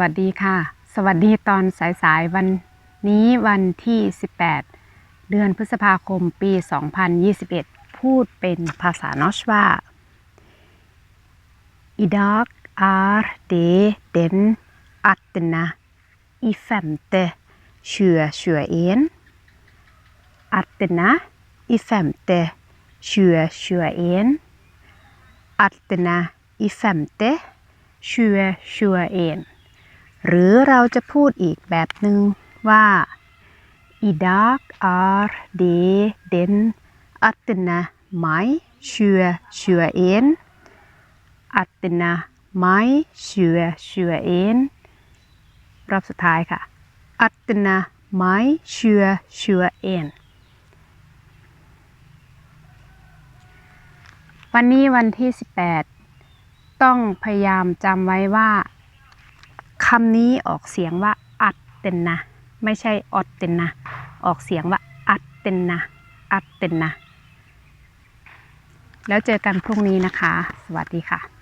วัสดีค่ะ สวัสดีตอนสายๆวันนี้วันที่ 18 เดือนพฤษภาคมปี 2021 พูดเป็นภาษานอชว่า I dag er det den 18. i 5. 2021. 18. i 5. 2021. 18. i 5. 2021 หรือเราจะพูดอีกแบบหนึ่งว่า I dag er det den 18. mai 2021 18. mai 2021รอบสุดท้ายค่ะ 18. mai 2021วันนี้วันที่ 18 ต้องพยายามจำไว้ว่า คำนี้ออกเสียงว่าอัดเต็นนะ ไม่ใช่ออดเต็นนะ ออกเสียงว่าอัดเต็นนะ อัดเต็นนะ แล้วเจอกันพรุ่งนี้นะคะ สวัสดีค่ะ